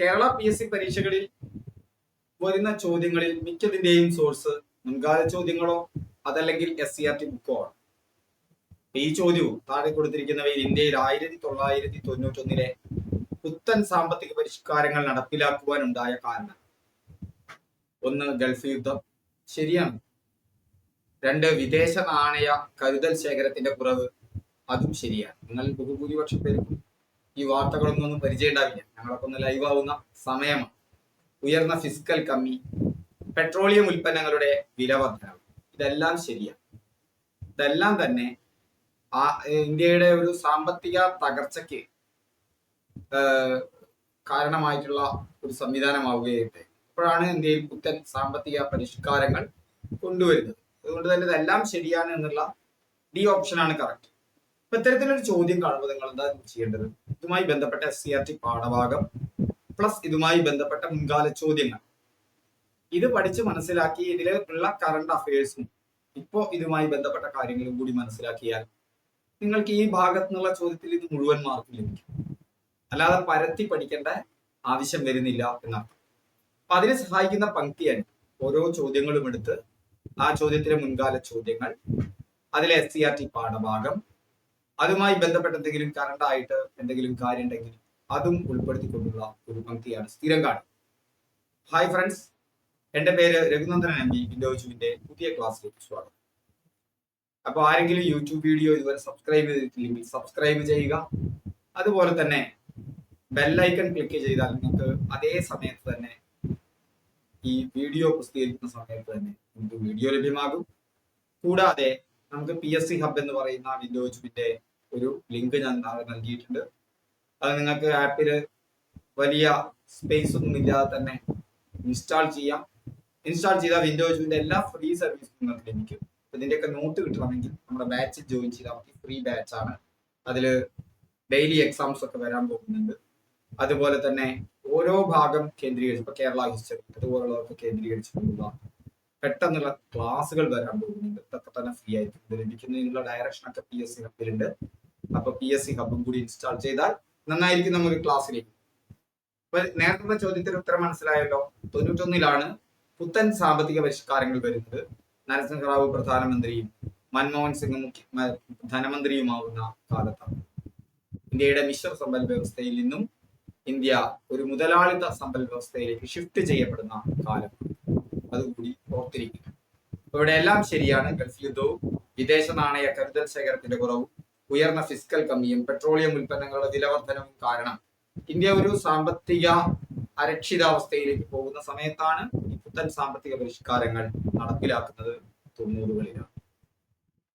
Kerala P S C പരീക്ഷകളിൽ വരുന്ന ചോദ്യങ്ങളിൽ മിക്കതിന്റെയും സോഴ്സ് മുൻകാല ചോദ്യങ്ങളോ അതല്ലെങ്കിൽ എസ് സി ആർ ടി ബുക്കോ ആണ്. ഈ ചോദ്യവും താഴെ കൊടുത്തിരിക്കുന്നവയിൽ ഇന്ത്യയിൽ ആയിരത്തി തൊള്ളായിരത്തി തൊണ്ണൂറ്റൊന്നിലെ പുത്തൻ സാമ്പത്തിക പരിഷ്കാരങ്ങൾ നടപ്പിലാക്കുവാനുണ്ടായ കാരണം. ഒന്ന് ഗൾഫ് യുദ്ധം. ശരിയാണ്. രണ്ട് വിദേശ നാണയ കരുതൽ ശേഖരത്തിന്റെ കുറവ്. അതും ശരിയാണ്. നിങ്ങൾ ബഹുഭൂരിപക്ഷം പേർക്കും ഈ വാർത്തകളൊന്നും ഒന്നും പരിചയം ഉണ്ടാവില്ല ഞങ്ങളൊക്കെ ഒന്ന് ലൈവ് ആവുന്ന സമയമാണ്. ഉയർന്ന ഫിസിക്കൽ കമ്മി പെട്രോളിയം ഉൽപ്പന്നങ്ങളുടെ വില വർധനവ്. ഇതെല്ലാം ശരിയാണ്. ഇതെല്ലാം തന്നെ ആ ഇന്ത്യയുടെ ഒരു സാമ്പത്തിക തകർച്ചയ്ക്ക് കാരണമായിട്ടുള്ള ഒരു സംവിധാനമാവുകയുണ്ട് അപ്പോഴാണ് ഇന്ത്യയിൽ പുത്തൻ സാമ്പത്തിക പരിഷ്കാരങ്ങൾ കൊണ്ടുവരുന്നത്. അതുകൊണ്ട് തന്നെ ഇതെല്ലാം ശരിയാണ് എന്നുള്ള ഡി ഓപ്ഷനാണ് കറക്റ്റ് അപ്പൊ ഇത്തരത്തിലൊരു ചോദ്യം കാണുമ്പോൾ നിങ്ങൾ എന്താ ചെയ്യേണ്ടത്? ഇതുമായി ബന്ധപ്പെട്ട എസ് സി ആർ ടി പാഠഭാഗം പ്ലസ് ഇതുമായി ബന്ധപ്പെട്ട മുൻകാല ചോദ്യങ്ങൾ. ഇത് പഠിച്ച് മനസ്സിലാക്കി ഇതിലെ ഉള്ള കറണ്ട് അഫയേഴ്സും ഇപ്പോ ഇതുമായി ബന്ധപ്പെട്ട കാര്യങ്ങളും കൂടി മനസ്സിലാക്കിയാൽ നിങ്ങൾക്ക് ഈ ഭാഗത്തു നിന്നുള്ള ചോദ്യത്തിൽ ഇത് മുഴുവൻ മാർക്ക് ലഭിക്കും. അല്ലാതെ പരത്തി പഠിക്കേണ്ട ആവശ്യം വരുന്നില്ല എന്നർത്ഥം. അപ്പൊ അതിനെ സഹായിക്കുന്ന പങ്ക്തിയാണ് ഓരോ ചോദ്യങ്ങളും എടുത്ത് ആ ചോദ്യത്തിലെ മുൻകാല ചോദ്യങ്ങൾ അതിലെ എസ് സി ആർ ടി പാഠഭാഗം അതുമായി ബന്ധപ്പെട്ട എന്തെങ്കിലും കറണ്ട് എന്തെങ്കിലും കാര്യം ഉണ്ടെങ്കിൽ അതും ഉൾപ്പെടുത്തിക്കൊണ്ടുള്ള ഒരു പങ്ക്തിയാണ് സ്ഥിരം കാർഡ് ഹായ് ഫ്രണ്ട്സ് എന്റെ പേര് രഘുനന്ദനൻ എം ബി വിൻഡോജുവിന്റെ പുതിയ ക്ലാസ്സിലേക്ക് സ്വാഗതം. അപ്പോൾ ആരെങ്കിലും യൂട്യൂബ് വീഡിയോ ഇതുവരെ സബ്സ്ക്രൈബ് ചെയ്തിട്ടില്ലെങ്കിൽ സബ്സ്ക്രൈബ് ചെയ്യുക. അതുപോലെ തന്നെ ബെല്ലൈക്കൺ ക്ലിക്ക് ചെയ്താൽ നിങ്ങൾക്ക് അതേ സമയത്ത് തന്നെ ഈ വീഡിയോ പ്രസിദ്ധീകരിക്കുന്ന സമയത്ത് തന്നെ നിങ്ങൾക്ക് വീഡിയോ ലഭ്യമാകും. കൂടാതെ നമുക്ക് പി എസ് സി ഹബ് എന്ന് പറയുന്ന വിൻഡോ വിൻഡോജുവിന്റെ ഒരു ലിങ്ക് ഞാൻ നൽകിയിട്ടുണ്ട്. അത് നിങ്ങൾക്ക് ആപ്പിൽ വലിയ സ്പേസ് ഒന്നും ഇല്ലാതെ തന്നെ ഇൻസ്റ്റാൾ ചെയ്യാം. ഇൻസ്റ്റാൾ ചെയ്ത വിൻഡോ വിൻഡോസിന്റെ എല്ലാ ഫ്രീ സർവീസും നിങ്ങൾക്ക് ലഭിക്കും. ഇതിന്റെയൊക്കെ നോട്ട് കിട്ടണമെങ്കിൽ നമ്മുടെ ബാച്ചിൽ ജോയിൻ ചെയ്താൽ മതി. ഫ്രീ ബാച്ചാണ് അതിൽ ഡെയിലി എക്സാംസ് ഒക്കെ വരാൻ പോകുന്നുണ്ട്. അതുപോലെ തന്നെ ഓരോ ഭാഗം കേന്ദ്രീകരിച്ച് ഇപ്പൊ കേരള ഹിസ്റ്ററി അതുപോലുള്ളതൊക്കെ കേന്ദ്രീകരിച്ചിട്ടുള്ള പെട്ടെന്നുള്ള ക്ലാസ്സുകൾ വരാൻ പോകുന്നുണ്ട്. ഇതൊക്കെ തന്നെ ഫ്രീ ആയിട്ട് ഇത് ലഭിക്കുന്നതിനുള്ള ഡയറക്ഷൻ ഒക്കെ പി എസ് സി ഹബിലുണ്ട് അപ്പൊ പി എസ് സി ഹബും കൂടി ഇൻസ്റ്റാൾ ചെയ്താൽ നന്നായിരിക്കും നമുക്ക് ക്ലാസ്സിലേക്ക് നേരത്തെ ചോദ്യത്തിന് ഉത്തരം മനസ്സിലായല്ലോ. തൊണ്ണൂറ്റൊന്നിലാണ് പുത്തൻ സാമ്പത്തിക പരിഷ്കാരങ്ങൾ വരുന്നത്. നരസിംഹറാവു പ്രധാനമന്ത്രിയും മൻമോഹൻ സിംഗ് മുഖ്യ ധനമന്ത്രിയുമാവുന്ന കാലത്താണ്. ഇന്ത്യയുടെ മിശ്ര സമ്പൽ വ്യവസ്ഥയിൽ നിന്നും ഇന്ത്യ ഒരു മുതലാളിത്ത സമ്പൽ വ്യവസ്ഥയിലേക്ക് ഷിഫ്റ്റ് ചെയ്യപ്പെടുന്ന കാലം അതുകൂടി ഓർത്തിരിക്കുക ഇവിടെ എല്ലാം ശരിയാണ്. ഗൾഫ് യുദ്ധവും വിദേശ നാണയ കരുതൽ ശേഖരത്തിന്റെ കുറവും ഉയർന്ന ഫിസിക്കൽ കമ്മിയും പെട്രോളിയം ഉൽപ്പന്നങ്ങളുടെ വിലവർദ്ധനവും കാരണം ഇന്ത്യ ഒരു സാമ്പത്തിക അരക്ഷിതാവസ്ഥയിലേക്ക് പോകുന്ന സമയത്താണ് പുത്തൻ സാമ്പത്തിക പരിഷ്കാരങ്ങൾ നടപ്പിലാക്കുന്നത് തൊണ്ണൂറുകളിലാണ്.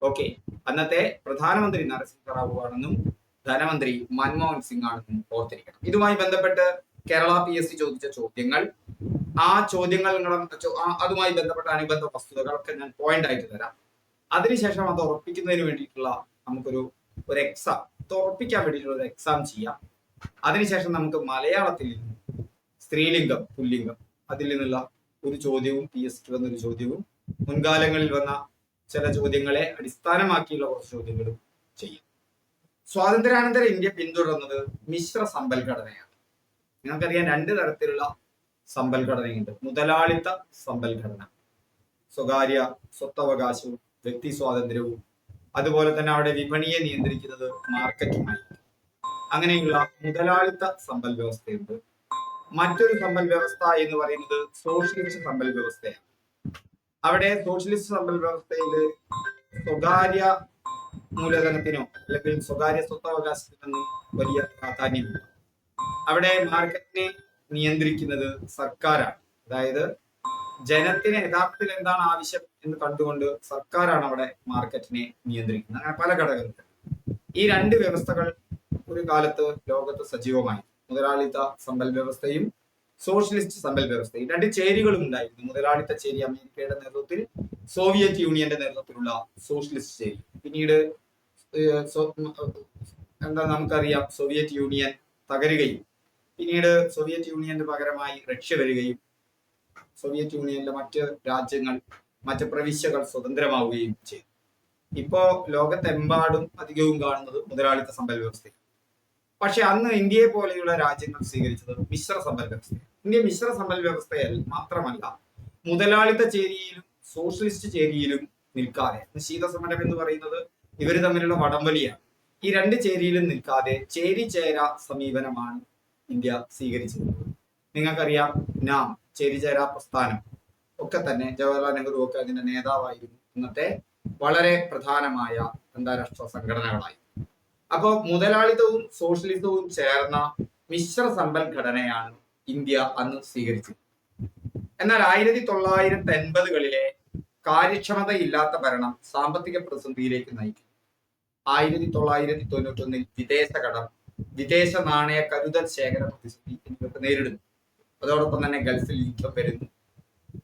ഓക്കെ. അന്നത്തെ പ്രധാനമന്ത്രി നരസിംഹ റാവു ആണെന്നും ധനമന്ത്രി മൻമോഹൻ സിംഗ് ആണെന്നും ഓർത്തിരിക്കണം. ഇതുമായി ബന്ധപ്പെട്ട് കേരള പി എസ് സി ചോദിച്ച ചോദ്യങ്ങൾ ആ ചോദ്യങ്ങൾ നിങ്ങളുടെ അതുമായി ബന്ധപ്പെട്ട അനുബന്ധ വസ്തുതകളൊക്കെ ഞാൻ പോയിന്റ് ആയിട്ട് തരാം. അതിനുശേഷം അത് ഉറപ്പിക്കുന്നതിന് വേണ്ടിയിട്ടുള്ള നമുക്കൊരു ഒരു എക്സാം അത് ഉറപ്പിക്കാൻ വേണ്ടിയിട്ടുള്ള ഒരു എക്സാം ചെയ്യാം. അതിനുശേഷം നമുക്ക് മലയാളത്തിൽ സ്ത്രീലിംഗം പുല്ലിംഗം അതിൽ നിന്നുള്ള ഒരു ചോദ്യവും പി എസ് ടി വന്നൊരു ചോദ്യവും മുൻകാലങ്ങളിൽ വന്ന ചില ചോദ്യങ്ങളെ അടിസ്ഥാനമാക്കിയുള്ള കുറച്ച് ചോദ്യങ്ങളും ചെയ്യും. സ്വാതന്ത്ര്യാനന്തര ഇന്ത്യ പിന്തുടർന്നത് മിശ്ര സമ്പൽഘടനയാണ്. നിങ്ങൾക്കറിയാം രണ്ട് തരത്തിലുള്ള സമ്പൽഘടനയുണ്ട്. മുതലാളിത്ത സമ്പൽഘടന. സ്വകാര്യ സ്വത്തവകാശവും വ്യക്തി സ്വാതന്ത്ര്യവും. അതുപോലെ തന്നെ അവിടെ വിപണിയെ നിയന്ത്രിക്കുന്നത് മാർക്കറ്റുമായി. അങ്ങനെയുള്ള മുതലാളിത്ത സമ്പൽ വ്യവസ്ഥയുണ്ട്. മറ്റൊരു സമ്പൽ വ്യവസ്ഥ എന്ന് പറയുന്നത് സോഷ്യലിസ്റ്റ് സമ്പൽ വ്യവസ്ഥയാണ്. അവിടെ സോഷ്യലിസ്റ്റ് സമ്പൽ വ്യവസ്ഥയിൽ സ്വകാര്യ മൂലധനത്തിനോ അല്ലെങ്കിൽ സ്വകാര്യ സ്വത്തവകാശത്തിനൊന്നും വലിയ പ്രാധാന്യമില്ല. അവിടെ മാർക്കറ്റിനെ നിയന്ത്രിക്കുന്നത് സർക്കാരാണ്. അതായത് ജനത്തിന് യഥാർത്ഥത്തിൽ എന്താണ് ആവശ്യം എന്ന് കണ്ടുകൊണ്ട് സർക്കാരാണ് അവിടെ മാർക്കറ്റിനെ നിയന്ത്രിക്കുന്നത്. അങ്ങനെ പല ഘടകങ്ങളുണ്ട് ഈ രണ്ട് വ്യവസ്ഥകൾ ഒരു കാലത്ത് ലോകത്ത് സജീവമായി. മുതലാളിത്ത സമ്പൽ വ്യവസ്ഥയും സോഷ്യലിസ്റ്റ് സമ്പൽ വ്യവസ്ഥയും രണ്ട് ചേരികളും ഉണ്ടായിരുന്നു. മുതലാളിത്ത ചേരി അമേരിക്കയുടെ നേതൃത്വത്തിൽ സോവിയറ്റ് യൂണിയന്റെ നേതൃത്വത്തിലുള്ള സോഷ്യലിസ്റ്റ് ചേരി. പിന്നീട് എന്താ നമുക്കറിയാം സോവിയറ്റ് യൂണിയൻ തകരുകയും പിന്നീട് സോവിയറ്റ് യൂണിയന്റെ പകരമായി റഷ്യ വരികയും സോവിയറ്റ് യൂണിയനിലെ മറ്റ് രാജ്യങ്ങൾ മറ്റ് പ്രവിശ്യകൾ സ്വതന്ത്രമാവുകയും ചെയ്തു. ഇപ്പോ ലോകത്തെമ്പാടും അധികവും കാണുന്നത് മുതലാളിത്ത സമ്പൽ വ്യവസ്ഥ പക്ഷെ അന്ന് ഇന്ത്യയെ പോലെയുള്ള രാജ്യങ്ങൾ സ്വീകരിച്ചത് മിശ്ര സമ്പൽ വ്യവസ്ഥ ഇന്ത്യ മിശ്ര സമ്പൽ വ്യവസ്ഥയിൽ മാത്രമല്ല മുതലാളിത്ത ചേരിയിലും സോഷ്യലിസ്റ്റ് ചേരിയിലും നിൽക്കാതെ ശീതസമരം എന്ന് പറയുന്നത് ഇവർ തമ്മിലുള്ള വടംവലിയാണ്. ഈ രണ്ട് ചേരിയിലും നിൽക്കാതെ ചേരി ചേര സമീപനമാണ് ഇന്ത്യ സ്വീകരിച്ചിരുന്നത് നിങ്ങൾക്കറിയാം നാം ചേരിചേര പ്രസ്ഥാനം ഒക്കെ തന്നെ ജവഹർലാൽ നെഹ്റു ഒക്കെ അതിന്റെ നേതാവായിരുന്നു. ഇന്നത്തെ വളരെ പ്രധാനമായ അന്താരാഷ്ട്ര സംഘടനകളായി. അപ്പോൾ മുതലാളിത്തവും സോഷ്യലിസവും ചേർന്ന മിശ്ര സമ്പൽ ഘടനയാണ് ഇന്ത്യ അന്ന് സ്വീകരിച്ചത്. എന്നാൽ ആയിരത്തി തൊള്ളായിരത്തി എൺപതുകളിലെ കാര്യക്ഷമതയില്ലാത്ത ഭരണം സാമ്പത്തിക പ്രതിസന്ധിയിലേക്ക് നയിക്കും ആയിരത്തി തൊള്ളായിരത്തി തൊണ്ണൂറ്റൊന്നിൽ വിദേശ കടം വിദേശ നാണയ കരുതൽ ശേഖര പ്രതിസന്ധി എന്നിവയൊക്കെ നേരിടുന്നു. അതോടൊപ്പം തന്നെ ഗൾഫിൽ യുദ്ധം വരുന്നു.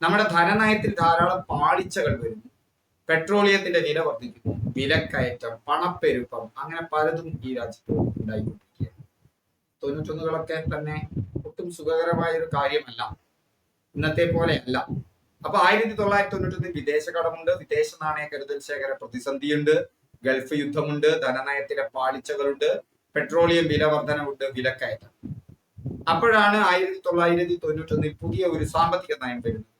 നമ്മുടെ ധനനയത്തിൽ ധാരാളം പാളിച്ചകൾ വരുന്നു. പെട്രോളിയത്തിന്റെ വില വർദ്ധിക്കുന്നു. വിലക്കയറ്റം പണപ്പെരുപ്പം അങ്ങനെ പലതും ഈ രാജ്യത്ത് ഉണ്ടായിക്കൊണ്ടിരിക്കുകയാണ്. തൊണ്ണൂറ്റൊന്നുകളൊക്കെ തന്നെ ഒട്ടും സുഖകരമായ ഒരു കാര്യമല്ല. ഇന്നത്തെ പോലെ അല്ല അപ്പൊ ആയിരത്തി തൊള്ളായിരത്തി തൊണ്ണൂറ്റൊന്നിൽ വിദേശ കടമുണ്ട് വിദേശ നാണയ കരുതൽ ശേഖര പ്രതിസന്ധിയുണ്ട് ഗൾഫ് യുദ്ധമുണ്ട് ധനനയത്തിലെ പാളിച്ചകളുണ്ട് പെട്രോളിയം വില വർധനവുണ്ട് വിലക്കയറ്റം. അപ്പോഴാണ് ആയിരത്തി തൊള്ളായിരത്തി തൊണ്ണൂറ്റൊന്നിൽ പുതിയ ഒരു സാമ്പത്തിക നയം വരുന്നത്.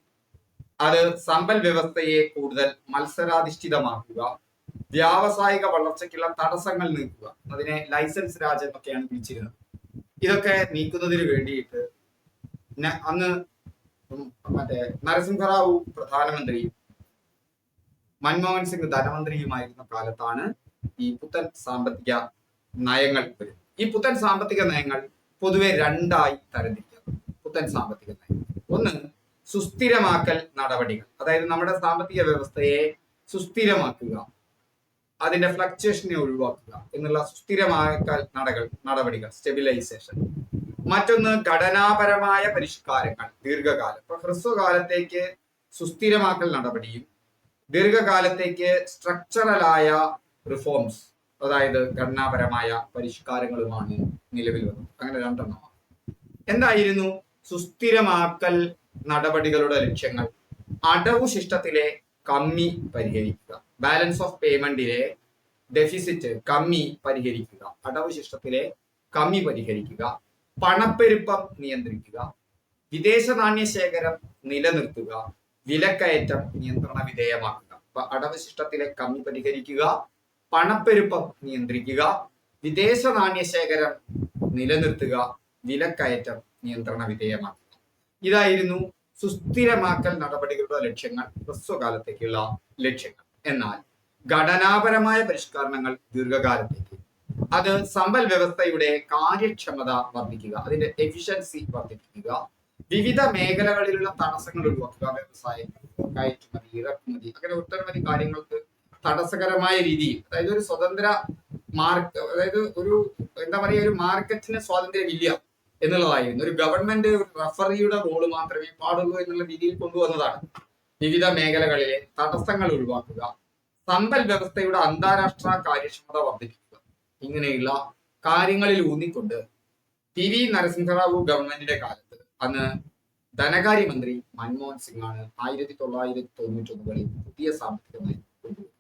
അത് സമ്പൽ വ്യവസ്ഥയെ കൂടുതൽ മത്സരാധിഷ്ഠിതമാക്കുക വ്യാവസായിക വളർച്ചയ്ക്കുള്ള തടസ്സങ്ങൾ നീക്കുക അതിനെ ലൈസൻസ് രാജ് എന്നൊക്കെയാണ് വിളിച്ചിരുന്നത്. ഇതൊക്കെ നീക്കുന്നതിന് വേണ്ടിയിട്ട് അന്ന് മറ്റേ നരസിംഹറാവു പ്രധാനമന്ത്രിയും മൻമോഹൻ സിംഗ് ധനമന്ത്രിയുമായിരുന്ന കാലത്താണ് ഈ പുത്തൻ സാമ്പത്തിക നയങ്ങൾ വരും. ഈ പുത്തൻ സാമ്പത്തിക നയങ്ങൾ പൊതുവെ രണ്ടായി തരംതിരിക്കുന്നു പുത്തൻ സാമ്പത്തിക നയങ്ങൾ. ഒന്ന് സുസ്ഥിരമാക്കൽ നടപടികൾ. അതായത് നമ്മുടെ സാമ്പത്തിക വ്യവസ്ഥയെ സുസ്ഥിരമാക്കുക അതിന്റെ ഫ്ലക്ച്വേഷനെ ഒഴിവാക്കുക എന്നുള്ള സുസ്ഥിരമാക്കൽ നടകൾ നടപടികൾ സ്റ്റെബിലൈസേഷൻ മറ്റൊന്ന് ഘടനാപരമായ പരിഷ്കാരങ്ങൾ ദീർഘകാലം. ഇപ്പൊ ഹ്രസ്വകാലത്തേക്ക് സുസ്ഥിരമാക്കൽ നടപടിയും ദീർഘകാലത്തേക്ക് സ്ട്രക്ചറലായ റിഫോംസ് അതായത് ഘടനാപരമായ പരിഷ്കാരങ്ങളുമാണ് നിലവിൽ വന്നത്. അങ്ങനെ രണ്ടെണ്ണമാണ് എന്തായിരുന്നു സുസ്ഥിരമാക്കൽ നടപടികളുടെ ലക്ഷ്യങ്ങൾ? അടവു ശിഷ്ടത്തിലെ കമ്മി പരിഹരിക്കുക. ബാലൻസ് ഓഫ് പേയ്മെന്റിലെ ഡെഫിസിറ്റ് കമ്മി പരിഹരിക്കുക. അടവു ശിഷ്ടത്തിലെ കമ്മി പരിഹരിക്കുക. പണപ്പെരുപ്പം നിയന്ത്രിക്കുക. വിദേശ നാണ്യ ശേഖരം നിലനിർത്തുക. വിലക്കയറ്റം നിയന്ത്രണ വിധേയമാക്കുക. അപ്പൊ അടവശിഷ്ടത്തിലെ കമ്മി പരിഹരിക്കുക. പണപ്പെരുപ്പം നിയന്ത്രിക്കുക വിദേശ നാണ്യ ശേഖരം നിലനിർത്തുക വിലക്കയറ്റം നിയന്ത്രണ വിധേയമാക്കുക. ഇതായിരുന്നു സുസ്ഥിരമാക്കൽ നടപടികളുടെ ലക്ഷ്യങ്ങൾ ഹ്രസ്വകാലത്തേക്കുള്ള ലക്ഷ്യങ്ങൾ. എന്നാൽ ഘടനാപരമായ പരിഷ്കരണങ്ങൾ ദീർഘകാലത്തേക്ക്. അത് സമ്പൽ വ്യവസ്ഥയുടെ കാര്യക്ഷമത വർദ്ധിക്കുക അതിന്റെ എഫിഷ്യൻസി വർദ്ധിപ്പിക്കുക വിവിധ മേഖലകളിലുള്ള തടസ്സങ്ങൾ ഒഴിവാക്കുക വ്യവസായം കയറ്റുമതി ഇറക്കുമതി അങ്ങനെ ഒട്ടനവധി കാര്യങ്ങൾക്ക് തടസ്സകരമായ രീതിയിൽ അതായത് ഒരു സ്വതന്ത്ര മാർക്ക് അതായത് ഒരു എന്താ പറയുക ഒരു മാർക്കറ്റിന് സ്വാതന്ത്ര്യമില്ല എന്നുള്ളതായിരുന്നു. ഒരു ഗവൺമെന്റ് റഫറിയുടെ റോൾ മാത്രമേ പാടുള്ളൂ എന്നുള്ള രീതിയിൽ കൊണ്ടുവന്നതാണ്. വിവിധ മേഖലകളിലെ തടസ്സങ്ങൾ ഒഴിവാക്കുക സമ്പൽ വ്യവസ്ഥയുടെ അന്താരാഷ്ട്ര കാര്യക്ഷമത വർദ്ധിപ്പിക്കുക ഇങ്ങനെയുള്ള കാര്യങ്ങളിൽ ഊന്നിക്കൊണ്ട് പി വി നരസിംഹറാവു ഗവൺമെന്റിന്റെ കാലത്ത് അന്ന് ധനകാര്യമന്ത്രി മൻമോഹൻ സിംഗ് ആണ് ആയിരത്തി തൊള്ളായിരത്തി തൊണ്ണൂറ്റി ഒന്നുകളിൽ പുതിയ സാമ്പത്തിക നയം കൊണ്ടുവരുന്നത്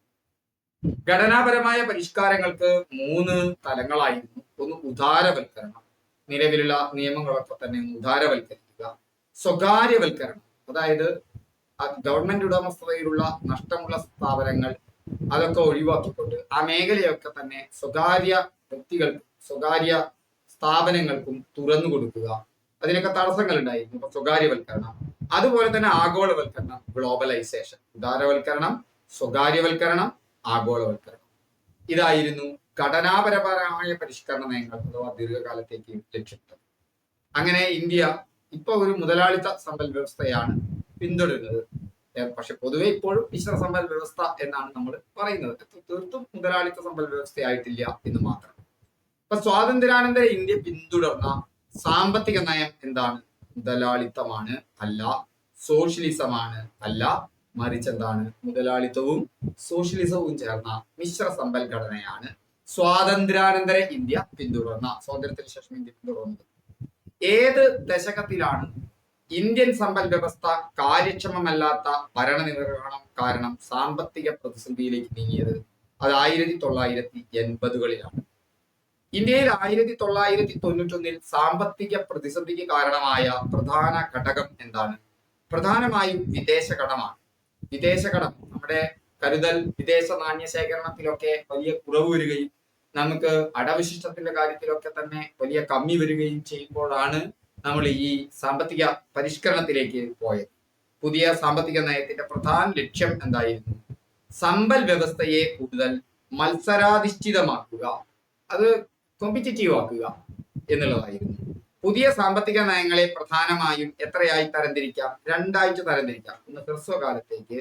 ഘടനാപരമായ പരിഷ്കാരങ്ങൾക്ക് മൂന്ന് തലങ്ങളായിരുന്നു. ഒന്ന് ഉദാരവൽക്കരണം. നിലവിലുള്ള നിയമങ്ങളൊക്കെ തന്നെ ഉദാരവൽക്കരിക്കുക. സ്വകാര്യവൽക്കരണം. അതായത് ഗവൺമെന്റ് ഉടമസ്ഥതയിലുള്ള നഷ്ടമുള്ള സ്ഥാപനങ്ങൾ അതൊക്കെ ഒഴിവാക്കിക്കൊണ്ട് ആ മേഖലയൊക്കെ തന്നെ സ്വകാര്യ വ്യക്തികൾ സ്വകാര്യ സ്ഥാപനങ്ങൾക്കും തുറന്നു കൊടുക്കുക. അതിനൊക്കെ തടസ്സങ്ങൾ ഉണ്ടായിരുന്നു ഇപ്പൊ സ്വകാര്യവൽക്കരണം. അതുപോലെ തന്നെ ആഗോളവൽക്കരണം ഗ്ലോബലൈസേഷൻ ഉദാരവൽക്കരണം സ്വകാര്യവൽക്കരണം ആഗോളവൽക്കരണം. ഇതായിരുന്നു ഘടനാപരപരമായ പരിഷ്കരണ നയങ്ങൾ അഥവാ ദീർഘകാലത്തേക്ക് ലക്ഷ്യമിട്ടത്. അങ്ങനെ ഇന്ത്യ ഇപ്പൊ ഒരു മുതലാളിത്ത സമ്പൽ വ്യവസ്ഥയാണ് പിന്തുടരുന്നത്. പക്ഷെ പൊതുവെ ഇപ്പോഴും മിശ്ര സമ്പൽ വ്യവസ്ഥ എന്നാണ് നമ്മൾ പറയുന്നത്. തീർത്തും മുതലാളിത്ത സമ്പൽ വ്യവസ്ഥയായിട്ടില്ല എന്ന് മാത്രം. ഇപ്പൊ സ്വാതന്ത്ര്യാനന്തര ഇന്ത്യ പിന്തുടർന്ന സാമ്പത്തിക നയം എന്താണ്? മുതലാളിത്തമാണ് അല്ല സോഷ്യലിസമാണ് അല്ല മറിച്ച് എന്താണ് മുതലാളിത്തവും സോഷ്യലിസവും ചേർന്ന മിശ്ര സമ്പൽ ഘടനയാണ് സ്വാതന്ത്ര്യാനന്തര ഇന്ത്യ പിന്തുടർന്ന സ്വാതന്ത്ര്യത്തിന് ശേഷം ഇന്ത്യ പിന്തുടർന്നത്. ഏത് ദശകത്തിലാണ് ഇന്ത്യൻ സമ്പൽ വ്യവസ്ഥ കാര്യക്ഷമമല്ലാത്ത ഭരണനിർവഹണം കാരണം സാമ്പത്തിക പ്രതിസന്ധിയിലേക്ക് നീങ്ങിയത്? അത് ആയിരത്തി തൊള്ളായിരത്തി എൺപതുകളിലാണ് ഇന്ത്യയിൽ ആയിരത്തി തൊള്ളായിരത്തി തൊണ്ണൂറ്റൊന്നിൽ സാമ്പത്തിക പ്രതിസന്ധിക്ക് കാരണമായ പ്രധാന ഘടകം എന്താണ്? പ്രധാനമായും വിദേശ കടമാണ് വിദേശ കടം നമ്മുടെ കരുതൽ വിദേശ നാണ്യ ശേഖരണത്തിലൊക്കെ വലിയ കുറവ് വരികയും നമുക്ക് അടവിശിഷ്ടത്തിന്റെ കാര്യത്തിലൊക്കെ തന്നെ വലിയ കമ്മി വരികയും ചെയ്യുമ്പോഴാണ് നമ്മൾ ഈ സാമ്പത്തിക പരിഷ്കരണത്തിലേക്ക് പോയത്. പുതിയ സാമ്പത്തിക നയത്തിന്റെ പ്രധാന ലക്ഷ്യം എന്തായിരുന്നു? സമ്പൽ വ്യവസ്ഥയെ കൂടുതൽ മത്സരാധിഷ്ഠിതമാക്കുക അത് കോമ്പറ്റിറ്റീവ് ആക്കുക എന്നുള്ളതായിരുന്നു. പുതിയ സാമ്പത്തിക നയങ്ങളെ പ്രധാനമായും എത്രയായി തരംതിരിക്കാം? രണ്ടാഴ്ച തരംതിരിക്കാം. ഒന്ന് ഹ്രസ്വകാലത്തേക്ക്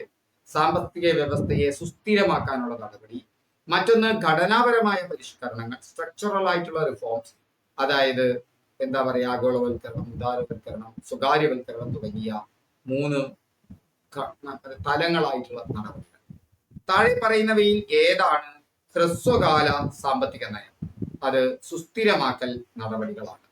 സാമ്പത്തിക വ്യവസ്ഥയെ സുസ്ഥിരമാക്കാനുള്ള നടപടി. മറ്റൊന്ന് ഘടനാപരമായ പരിഷ്കരണങ്ങൾ സ്ട്രക്ചറൽ ആയിട്ടുള്ള റിഫോംസ് അതായത് എന്താ പറയുക ആഗോളവൽക്കരണം ഉദാരവൽക്കരണം സ്വകാര്യവൽക്കരണം തുടങ്ങിയ മൂന്ന് തലങ്ങളായിട്ടുള്ള നടപടികൾ. താഴെ പറയുന്നവയിൽ ഏതാണ് ഹ്രസ്വകാല സാമ്പത്തിക നയം? അത് സുസ്ഥിരമാക്കൽ നടപടികളാണ്.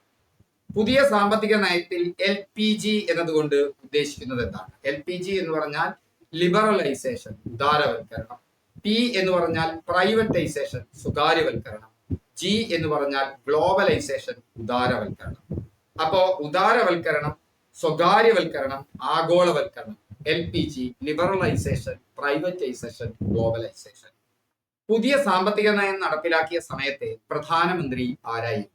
പുതിയ സാമ്പത്തിക നയത്തിൽ എൽ പി ജി എന്നതുകൊണ്ട് ഉദ്ദേശിക്കുന്നത് എന്താണ്? എൽ പി ജി എന്ന് പറഞ്ഞാൽ ലിബറലൈസേഷൻ ഉദാരവൽക്കരണം. പി എന്ന് പറഞ്ഞാൽ പ്രൈവറ്റൈസേഷൻ സ്വകാര്യവൽക്കരണം. ജി എന്ന് പറഞ്ഞാൽ ഗ്ലോബലൈസേഷൻ ഉദാരവൽക്കരണം. അപ്പോ ഉദാരവൽക്കരണം സ്വകാര്യവൽക്കരണം ആഗോളവൽക്കരണം. L P G liberalisation privatisation globalisation. പുതിയ സാമ്പത്തിക നയം നടപ്പിലാക്കിയ സമയത്തെ പ്രധാനമന്ത്രി ആരായിരുന്നു?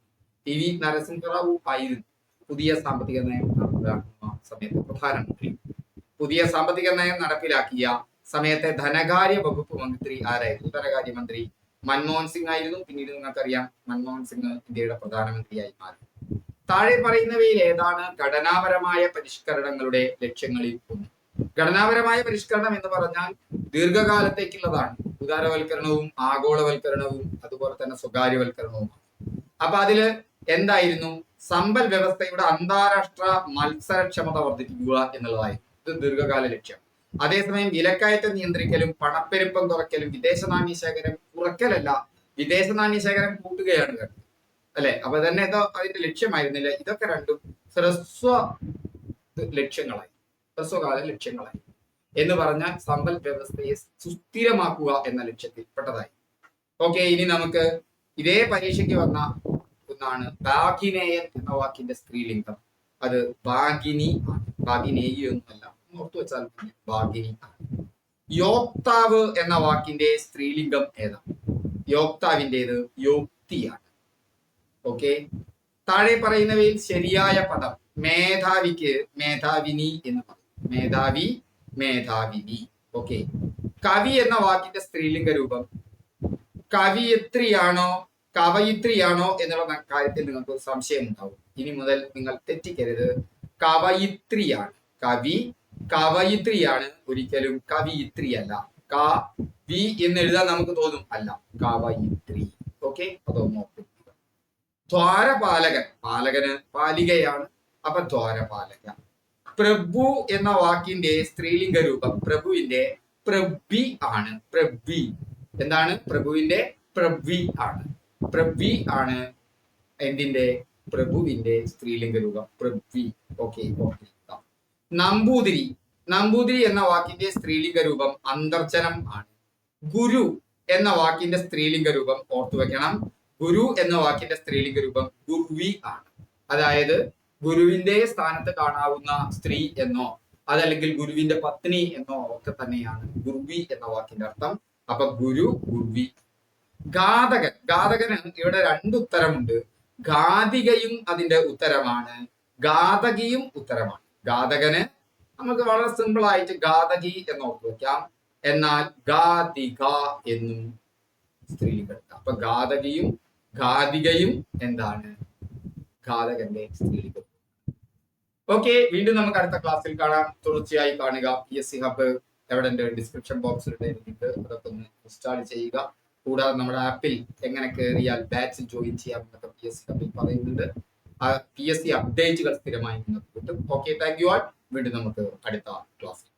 ടി വി നരസിംഹറാവു ആയിരുന്നു പുതിയ സാമ്പത്തിക നയം നടപ്പിലാക്കുന്ന സമയത്ത് പ്രധാനമന്ത്രി. പുതിയ സാമ്പത്തിക നയം നടപ്പിലാക്കിയ സമയത്തെ ധനകാര്യ വകുപ്പ് മന്ത്രി ആരായിരുന്നു? ധനകാര്യമന്ത്രി മൻമോഹൻ സിംഗ് ആയിരുന്നു. പിന്നീട് നിങ്ങൾക്കറിയാം മൻമോഹൻ സിംഗ് ഇന്ത്യയുടെ പ്രധാനമന്ത്രിയായി മാറി. താഴെ പറയുന്നവയിൽ ഏതാണ് ഘടനാപരമായ പരിഷ്കരണങ്ങളുടെ ലക്ഷ്യങ്ങളിൽ ഒന്ന്? ഘടനാപരമായ പരിഷ്കരണം എന്ന് പറഞ്ഞാൽ ദീർഘകാലത്തേക്കുള്ളതാണ്. ഉദാരവൽക്കരണവും ആഗോളവൽക്കരണവും അതുപോലെ തന്നെ സ്വകാര്യവൽക്കരണവുമാണ്. അപ്പൊ അതിൽ എന്തായിരുന്നു? സമ്പൽ വ്യവസ്ഥയുടെ അന്താരാഷ്ട്ര മത്സരക്ഷമത വർദ്ധിപ്പിക്കുക എന്നുള്ളതായിരുന്നു ഇത് ദീർഘകാല ലക്ഷ്യം. അതേസമയം വിലക്കയറ്റം നിയന്ത്രിക്കലും പണപ്പെരുപ്പം കുറയ്ക്കലും വിദേശ നാണ്യ ശേഖരം കുറയ്ക്കലല്ല വിദേശ നാണ്യ ശേഖരം കൂട്ടുകയാണ് കണ്ടത് അല്ലെ? അപ്പൊ തന്നെ ഇതോ അതിന്റെ ലക്ഷ്യമായിരുന്നില്ല. ഇതൊക്കെ രണ്ടും ഹ്രസ്വ ലക്ഷ്യങ്ങളായി. ഹ്രസ്വകാല ലക്ഷ്യങ്ങളായി. എന്ന് പറഞ്ഞാൽ സമ്പൽ വ്യവസ്ഥയെ സുസ്ഥിരമാക്കുക എന്ന ലക്ഷ്യത്തിൽ പെട്ടതായി ഓക്കെ ഇനി നമുക്ക് ഇതേ പരീക്ഷയ്ക്ക് വന്ന ഒന്നാണ് ബാഗിനേയൻ എന്ന വാക്കിന്റെ സ്ത്രീലിംഗം. അത് ബാഗിനി ബാഗിനേയി ഒന്നുമല്ല ഓർത്തു വെച്ചാൽ. ബാഗിനി യോക്താവ് എന്ന വാക്കിന്റെ സ്ത്രീലിംഗം ഏതാണ് യോക്താവിന്റെത് യോക്തിയാണ്. ഓക്കെ? താഴെ പറയുന്നവയിൽ ശരിയായ പദം മേധാവിക്ക് മേധാവിനി എന്ന് പറയും. മേധാവി മേധാവിനി. ഓക്കെ? കവി എന്ന വാക്കിന്റെ സ്ത്രീലിംഗ രൂപം കവിയത്രിയാണോ കവയിത്രിയാണോ എന്നുള്ള കാര്യത്തിൽ നിങ്ങൾക്ക് സംശയം ഉണ്ടാവും ഇനി മുതൽ നിങ്ങൾ തെറ്റിക്കരുത്. കവയിത്രിയാണ്. കവി കവയിത്രിയാണ് ഒരിക്കലും കവിയിത്രി അല്ല ക വി എന്ന് എഴുതാൻ നമുക്ക് തോന്നും അല്ല. കവയിത്രി. ഓക്കെ? അതൊന്ന് ഓർക്കുക ദ്വാരപാലകൻ. പാലകന് പാലികയാണ്. അപ്പൊ ദ്വാരപാലക. പ്രഭു എന്ന വാക്കിന്റെ സ്ത്രീലിംഗ രൂപം പ്രഭുവിന്റെ പ്രഭി ആണ്. പ്രഭി. എന്താണ്? പ്രഭുവിന്റെ പ്രഭി ആണ്. പ്രഭി ആണ് എന്തിന്റെ പ്രഭുവിന്റെ സ്ത്രീലിംഗ രൂപം. പ്രഭി ഓക്കെ ഓക്കെ നമ്പൂതിരി. നമ്പൂതിരി എന്ന വാക്കിന്റെ സ്ത്രീലിംഗ രൂപം അന്തർജനം ആണ്. ഗുരു എന്ന വാക്കിന്റെ സ്ത്രീലിംഗ രൂപം ഓർത്തു വെക്കണം. ഗുരു എന്ന വാക്കിന്റെ സ്ത്രീലിംഗ രൂപം ഗുർവി ആണ്. അതായത് ഗുരുവിന്റെ സ്ഥാനത്ത് കാണാവുന്ന സ്ത്രീ എന്നോ അതല്ലെങ്കിൽ ഗുരുവിന്റെ പത്നി എന്നോ ഒക്കെ തന്നെയാണ് ഗുർവി എന്ന വാക്കിന്റെ അർത്ഥം. അപ്പൊ ഗുരു ഗുർവി ഘാതകൻ. ഘാതകന് ഇവിടെ രണ്ട് ഉത്തരമുണ്ട്. ഘാതികയും അതിന്റെ ഉത്തരമാണ്. ഘാതകിയും ഉത്തരമാണ്. ഘാതകന് നമുക്ക് വളരെ സിമ്പിൾ ആയിട്ട് ഘാതകി എന്ന് ഓർത്ത് വെക്കാം. എന്നാൽ ഘാതിക എന്നും സ്ത്രീകൾ. അപ്പൊ ഘാതകിയും ഘാതികയും എന്താണ്? ഘാതകന്റെ സ്ത്രീകൾ. ഓക്കെ വീണ്ടും നമുക്ക് അടുത്ത ക്ലാസ്സിൽ കാണാം. തുടർച്ചയായി കാണുക. പി എസ് സി ഹബ്ബ് എവിടെ ഡിസ്ക്രിപ്ഷൻ ബോക്സിൽ അതൊക്കെ ഒന്ന് ഇൻസ്റ്റാൾ ചെയ്യുക. കൂടാതെ നമ്മുടെ ആപ്പിൽ എങ്ങനെ കയറിയാൽ ബാച്ചിൽ ജോയിൻ ചെയ്യാം എന്നൊക്കെ പി എസ് സി ഹബ്ബിൽ പറയുന്നുണ്ട്. ആ പി എസ് സി അപ്ഡേറ്റുകൾ സ്ഥിരമായി നിങ്ങൾക്ക് കിട്ടും. ഓക്കെ താങ്ക് യു ആൾ വീണ്ടും നമുക്ക് അടുത്ത ക്ലാസ്സിൽ